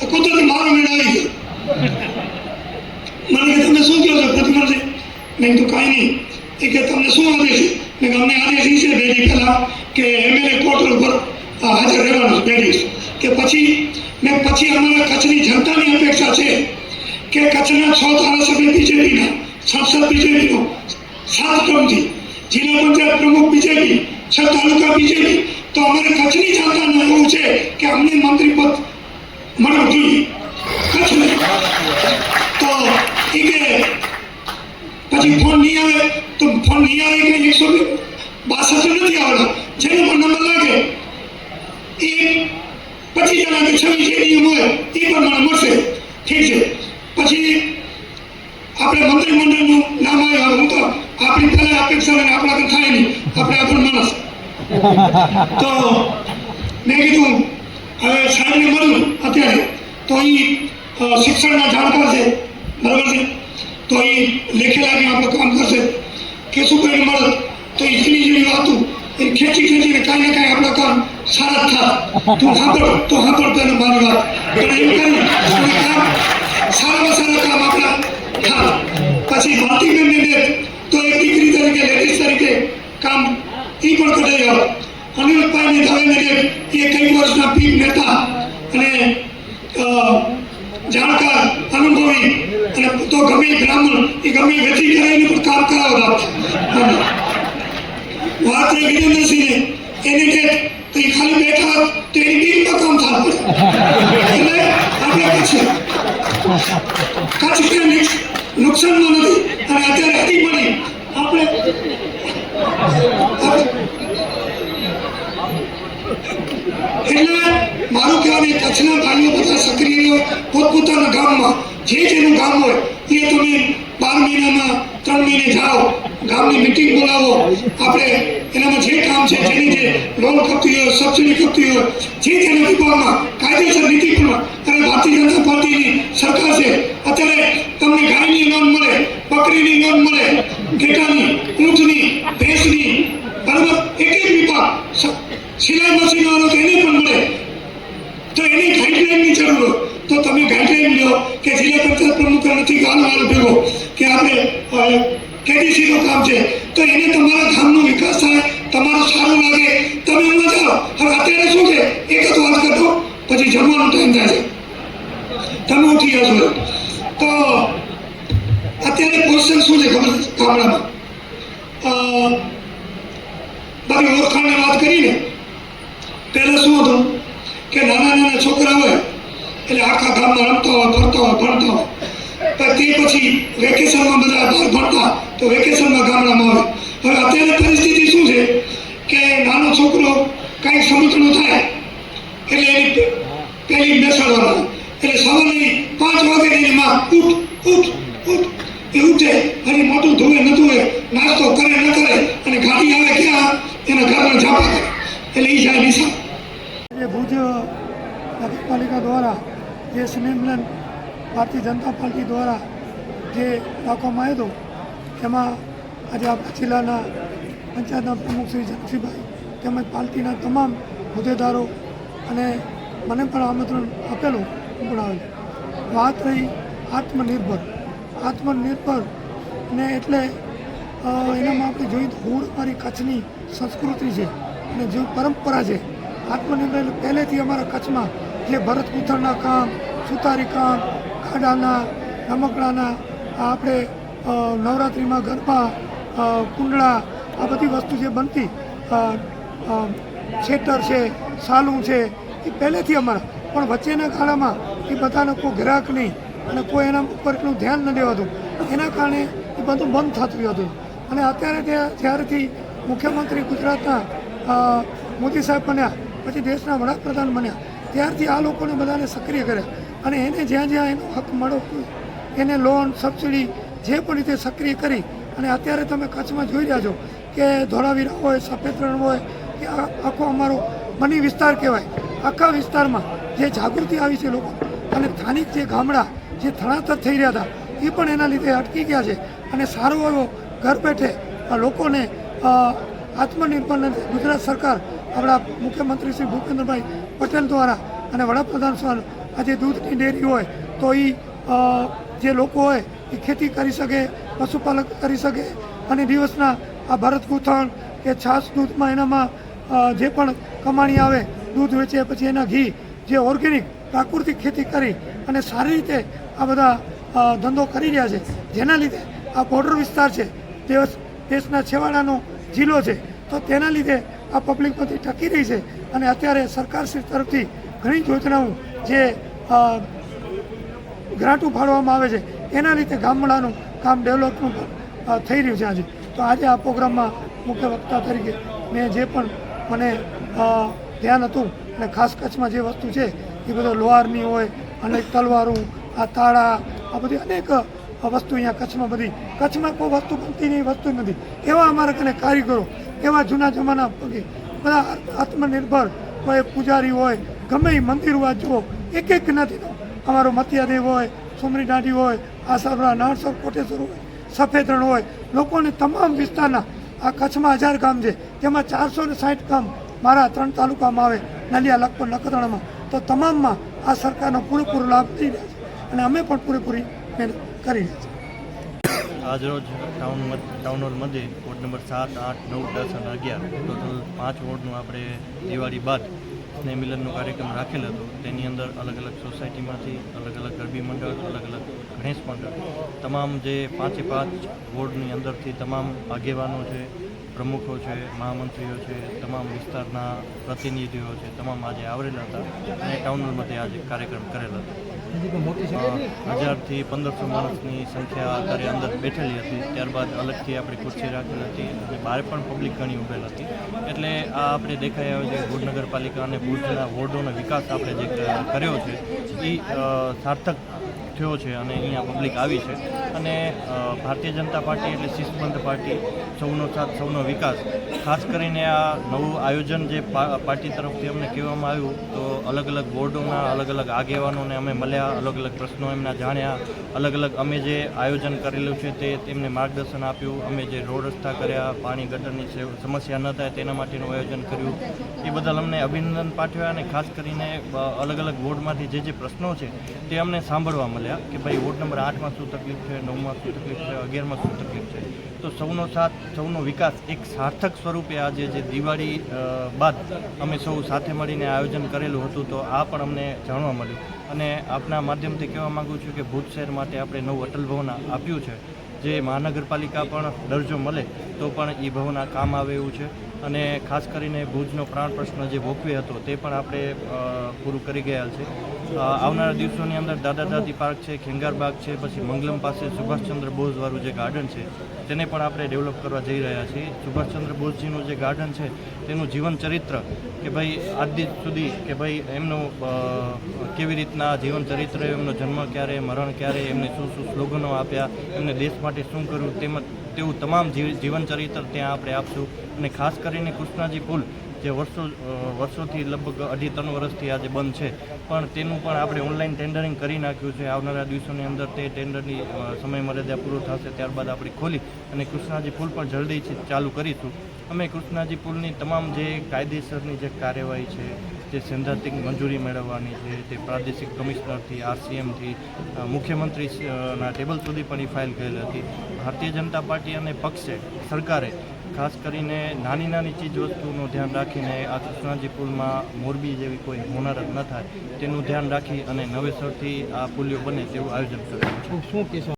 કુદરતી મારો મેળ આવી ગયો. મને કે તમે શું કહો છો? પ્રતિમાજી મેં કીધું, કાંઈ નહીં. એ કે, તમને શું આદેશ મેં અમને આદેશ એ છે દી પહેલાં કે એમએલએ કોર્ટ ઉપર હાજર રહેવાનું દિવસ કે પછી, મેં પછી અમારા કચ્છની જનતાની અપેક્ષા છે કે કચ્છના છ ધારાસભ્ય બીજેપીના, સાંસદ બીજેપીનો, સાત ક્રમથી જિલ્લા પંચાયત પ્રમુખ બીજેપી, છ તાલુકા બીજેપી, તો અમારે કચ્છની જનતાને એવું છે કે અમને મંત્રી પદ જોઈએ કચ્છને તો એ કે પછી ફોન નહીં આવે, તો ફોન નહીં આવે કે એકસો બાસઠ નથી આવડતો. જેનો પણ નંબર લાગે, એ પચીસ જણા કે છવ્વીસ જે નિયમ હોય, એ પ્રમાણે મળશે. ઠીક છે. પછી આપણે મંત્રીમંડળનું નામ આવ્યું હું તો આપણી પહેલાં અપેક્ષા આપણા તો થાય નહીં. આપણે આપણ માણસ. તો મેં કીધું હવે સાહેબને મળ્યું અત્યારે તો એ શિક્ષણના જાણકાર છે બરાબર છે તો એ લેખે લાગે આપણે કામ કરશે કેશુભાઈને મળત તો એ ઝીણી ઝીણી વાતું એ ખેંચી ખેંચીને કાંઈ ને કાંઈ આપણા કામ સારા જ થાય તું સાંભળ તો સાંભળ તને મારી વાત પણ એમ કરી અને કામ સારામાં સારા કામ આપણા થાય પછી માલતીબેનને દે તો એક દીકરી તરીકે લેડીઝ તરીકે કામ એ પણ કઢાઈ આવે અનિરુદ્ધભાઈને દવેને એ કઈ વર્ષના પીક નેતા અને જાણકાર અનુભવી અને તો ગમે એ બ્રાહ્મણ એ ગમે એ વેચી કરાવીને પણ કામ કરાવતા વાત રહી વિરેન્દ્રસિંહને, એની ડેટ તો એ ખાલી બેઠા તો એની ટીમમાં કામ થતું. એટલે આપણે કચ્છ કચ્છ કે નુકસાન નુકસાનમાં નથી અને અત્યારે હજી પણ આપણે આપણે- એટલે મારું કહેવાનું કચ્છના ભાઈઓ બધા સક્રિય પોતપોતાના ગામમાં, જે જેનું ગામ હોય, એ તમે બાર મહિનામાં, ત્રણ મહિને જાઓ, ગામની મિટિંગ બોલાવો. આપણે એનામાં જે કામ છે, જેની જે લોન કપતી હોય સબસિડી કપતી હોય, જે તેના વિભાગમાં કાયદેસર નીતિ પણ અને ભારતીય જનતા પાર્ટીની સરકાર છે, અત્યારે તમને ગાયની લોન મળે, બકરીની લોન મળે, ઘેટાની, ઊંટની, ભેંસની, બરાબર? એક એક વિભાગ સિલાઈ મશીન વાળો તો એને પણ મળે તો એની ગાઈડલાઈનની જરૂર હોય તો તમે ગાઈડલાઈન લો કે જિલ્લા પંચાયત નથી ભેગો કે આપણે કેડીસીનું કામ છે. તો એને તમારા ગામનો વિકાસ થાય, તમારું સારું લાગે, તમે એમાં જાઓ. હવે અત્યારે શું છે? એક જ વાત કરતો પછી જમવાનો ટાઈમ થાય છે. તમે ઉઠી જશો તો અત્યારે પોઝિશન શું છે ગામડામાં. બધી ઓળખાણની વાત કરીને પહેલાં શું હતું? કે નાના નાના છોકરા હોય, એટલે આખા ગામમાં રમતા હોય, ફરતા હોય, ભણતા હોય. તે પછી વેકેશનમાં બધા બહાર ભણતા તો વેકેશનમાં ગામડામાં આવે. હવે અત્યારે પરિસ્થિતિ શું છે કે નાનો છોકરો કાંઈક સમજણું થાય એટલે એની પે- પેલી બેસાડવાનો. એટલે સવારે પાંચ વાગે એની માં ઉઠ ઉઠ ઉઠ. એ ઉઠે અને મોટું ધોવે, ન ધોવે, નાસ્તો કરે, ન કરે, અને ગાડી આવે ક્યાં? એના ઘરમાં ઝાપા કરે. એટલે એ જાય નિશા ભુજ નગરપાલિકા દ્વારા જે સ્નેહમિલન ભારતીય જનતા પાર્ટી દ્વારા જે રાખવામાં આવ્યો હતો એમાં આજે આપણા જિલ્લાના પંચાયતના પ્રમુખ શ્રી જગસીભાઈ તેમજ પાર્ટીના તમામ હોદ્દેદારો અને મને પણ આમંત્રણ આપેલું આવેલો વાત રહી આત્મનિર્ભર. આત્મનિર્ભર ને એટલે એનામાં આપણે જોઈએ તો મૂળ અમારી કચ્છની સંસ્કૃતિ છે અને જે પરંપરા છે. આત્મનિર્ભર એટલે પહેલેથી અમારા કચ્છમાં જે ભરત ગૂંથણના કામ, સુતારી કામ ખાડાના રમકડાના આપણે નવરાત્રિમાં ગરબા કુંડળા આ બધી વસ્તુ જે બનતી અ, છે સાલું છે એ પહેલેથી અમારા. પણ વચ્ચેના ગાળામાં એ બધાને કોઈ ગ્રાહક નહીં અને કોઈ એના ઉપર એટલું ધ્યાન ન દેવાતું. એના કારણે એ બધું બંધ થતું હતું. અને અત્યારે ત્યાં જ્યારેથી મુખ્યમંત્રી ગુજરાતના મોદી સાહેબ બન્યા પછી દેશના વડાપ્રધાન બન્યા ત્યારથી આ લોકોને બધાને સક્રિય કર્યા. અને એને જ્યાં જ્યાં એનો હક મળો, એને લોન સબસિડી જે પણ રીતે સક્રિય કરી, અને અત્યારે તમે કચ્છમાં જોઈ રહ્યા છો કે ધોળાવીરા હોય સફેદ રણ હોય, કે આખો અમારો મની વિસ્તાર કહેવાય, આખા વિસ્તારમાં જે જાગૃતિ આવી છે લોકો, અને સ્થાનિક જે ગામડા, જે થણાતર થઈ રહ્યા હતા, એ પણ એના લીધે અટકી ગયા છે. અને સારો એવો ઘર બેઠે લોકોને આત્મનિર્ભર ગુજરાત સરકાર, આપણા મુખ્યમંત્રી શ્રી ભૂપેન્દ્રભાઈ પટેલ દ્વારા અને વડાપ્રધાન આજે દૂધની ડેરી હોય, તો એ જે લોકો હોય એ ખેતી કરી શકે, પશુપાલન કરી શકે અને દિવસના આ ભરત ગૂંથણ કે છાશ દૂધમાં એનામાં જે પણ કમાણી આવે, દૂધ વેચે પછી એના ઘી, જે ઓર્ગેનિક પ્રાકૃતિક ખેતી કરી અને સારી રીતે આ બધા ધંધો કરી રહ્યા છે. જેના લીધે આ બોર્ડર વિસ્તાર છે, દેશ, દેશના છેવાડાનો જિલ્લો છે, તો તેના લીધે આ પબ્લિક બધી ટકી રહી છે અને અત્યારે સરકારશ્રી તરફથી ઘણી યોજનાઓ જે અ, ગ્રાન્ટો ફાળવવામાં આવે છે. એના લીધે ગામડાનું કામ ડેવલપનું થઈ રહ્યું છે આજે. તો આજે આ પ્રોગ્રામમાં મુખ્ય વક્તા તરીકે મેં જે પણ મને ધ્યાન હતું અને ખાસ કચ્છમાં જે વસ્તુ છે એ બધો લોહારની હોય અનેક તલવારું આ તાળા આ બધી અનેક વસ્તુ અહીંયા કચ્છમાં બધી. કચ્છમાં કોઈ વસ્તુ બનતી નહીં વસ્તુ નથી. એવા અમારા કને કારીગરો એવા જૂના જમાના બધા આત્મનિર્ભર કોઈ પૂજારી હોય ગમે એ મંદિર જુઓ એક એક નથી અમારો મતિયાદેવ હોય, સુમરી દાંડી હોય આસરડા નાણસર કોટેશ્વર હોય સફેદ રણ હોય, લોકોને તમામ વિસ્તારના આ કચ્છમાં હજાર ગામ છે, તેમાં ચારસો ને સાઠ ગામ મારા ત્રણ તાલુકામાં આવે, નલિયા, લખપત, નખત્રાણામાં. તો તમામમાં આ સરકારનો પૂરેપૂરો લાભ થઈ રહ્યા છે અને અમે પણ પૂરેપૂરી મહેનત કરી રહ્યા છીએ. આજરોજ ટાઉન ટાઉન હોલ મધ્યે વોર્ડ નંબર સાત, આઠ, નવ, દસ અને અગિયાર ટોટલ પાંચ વોર્ડનું આપણે દિવાળી બાદ સ્નેહ કાર્યક્રમ રાખેલ હતો. તેની અંદર અલગ અલગ સોસાયટીમાંથી અલગ અલગ ગરબી મંડળ, અલગ અલગ ગણેશ મંડળ. તમામ જે પાંચે પાંચ વોર્ડની અંદરથી તમામ આગેવાનો છે, પ્રમુખો છે, મહામંત્રીઓ છે, તમામ વિસ્તારના પ્રતિનિધિઓ છે, તમામ આજે આવરેલા હતા અને ટાઉન આજે કાર્યક્રમ કરેલ હતો. હજારથી પંદરસો માણસની સંખ્યા અત્યારે અંદર બેઠેલી હતી. ત્યારબાદ અલગથી આપણે ખુરશી રાખેલી હતી અને બહાર પણ પબ્લિક ઘણી ઉભેલ હતી. એટલે આ આપણે દેખાઈ આવે છે ભુજ નગરપાલિકા અને ભુજના વોર્ડોનો વિકાસ આપણે જે કર્યો છે એ સાર્થક થયો છે અને અહીંયા પબ્લિક આવી છે. અને ભારતીય જનતા પાર્ટી એટલે શિસ્તબંધ પાર્ટી, સૌનો સાથ, સૌનો વિકાસ. ખાસ કરીને આ નવું આયોજન જે પાર્ટી તરફથી અમને કહેવામાં આવ્યું, તો અલગ અલગ બોર્ડોના અલગ અલગ આગેવાનોને અમે મળ્યા, અલગ અલગ પ્રશ્નો એમના જાણ્યા, અલગ અલગ અમે જે આયોજન કરેલું છે તે તેમને માર્ગદર્શન આપ્યું, અમે જે રોડ રસ્તા કર્યા, પાણી ગટરની સમસ્યા ન થાય તેના માટેનું આયોજન કર્યું. એ બદલ અમને અભિનંદન પાઠવ્યા અને ખાસ કરીને અલગ અલગ વોર્ડમાંથી જે જે પ્રશ્નો છે તે અમને સાંભળવા મળ્યા કે ભાઈ વોર્ડ નંબર આઠમાં શું તકલીફ છે નવમાં શું તકલીફ છે, અગિયારમાં શું તકલીફ છે. તો સૌનો સાથ, સૌનો વિકાસ એક સાર્થક સ્વરૂપે આજે જે દિવાળી બાદ અમે સૌ સાથે મળીને આયોજન કરેલું હતું, તો આ પણ અમને જાણવા મળ્યું. અને આપના માધ્યમથી કહેવા માગું છું કે ભુજ શહેર માટે આપણે નવું અટલ ભવન આપ્યું છે. જે મહાનગરપાલિકા પણ દરજ્જો મળે તો પણ એ ભવના કામ આવે એવું છે. અને ખાસ કરીને ભુજનો પ્રાણ પ્રશ્ન જે ભોગવે હતો તે પણ આપણે પૂરું કરી ગયા છે. આવનારા દિવસોની અંદર દાદા દાદી પાર્ક છે ખેંગારબાગ છે, પછી મંગલમ પાસે સુભાષચંદ્ર બોઝવાળું જે ગાર્ડન છે તેને પણ આપણે ડેવલપ કરવા જઈ રહ્યા છીએ. સુભાષચંદ્ર બોઝજીનું જે ગાર્ડન છે, તેનું જીવન ચરિત્ર કે ભાઈ આજ સુધી કે ભાઈ એમનું કેવી રીતના જીવન ચરિત્ર, એમનો જન્મ ક્યારે, મરણ ક્યારે, એમને શું શું સ્લોગનો આપ્યા, એમને દેશ માટે શું કર્યું, તેમજ તેવું તમામ જીવન ચરિત્ર ત્યાં આપણે આપશું. અને ખાસ કરીને કૃષ્ણાજી પુલ જે વર્ષો વર્ષોથી લગભગ અઢી ત્રણ વર્ષથી આજે બંધ છે. પણ તેનું પણ આપણે ઓનલાઈન ટેન્ડરિંગ કરી નાખ્યું છે. આવનારા દિવસોની અંદર તે ટેન્ડરની સમયમર્યાદા સમય મર્યાદા પૂરો થશે, ત્યારબાદ આપણે ખોલી અને કૃષ્ણાજી પુલ પણ જલ્દી ચાલુ કરીશું. અમે કૃષ્ણાજી પુલની તમામ જે કાયદેસરની જે કાર્યવાહી છે, જે સૈદ્ધાંતિક મંજૂરી મેળવવાની છે, તે પ્રાદેશિક કમિશનરથી, આરસીએમથી મુખ્યમંત્રીના ટેબલ સુધી પણ એ ફાઇલ કરેલી હતી. ભારતીય જનતા પાર્ટી અને પક્ષે, સરકારે ખાસ કરીને નાની નાની ચીજ વસ્તુનું ધ્યાન રાખીને આ કૃષ્ણાજી પુલમાં મોરબી જેવી કોઈ હોનારત ન થાય, તેનું ધ્યાન રાખી અને નવેસરથી આ પુલિયો બને તેવું આયોજન કર્યું છે. શું કહેશો?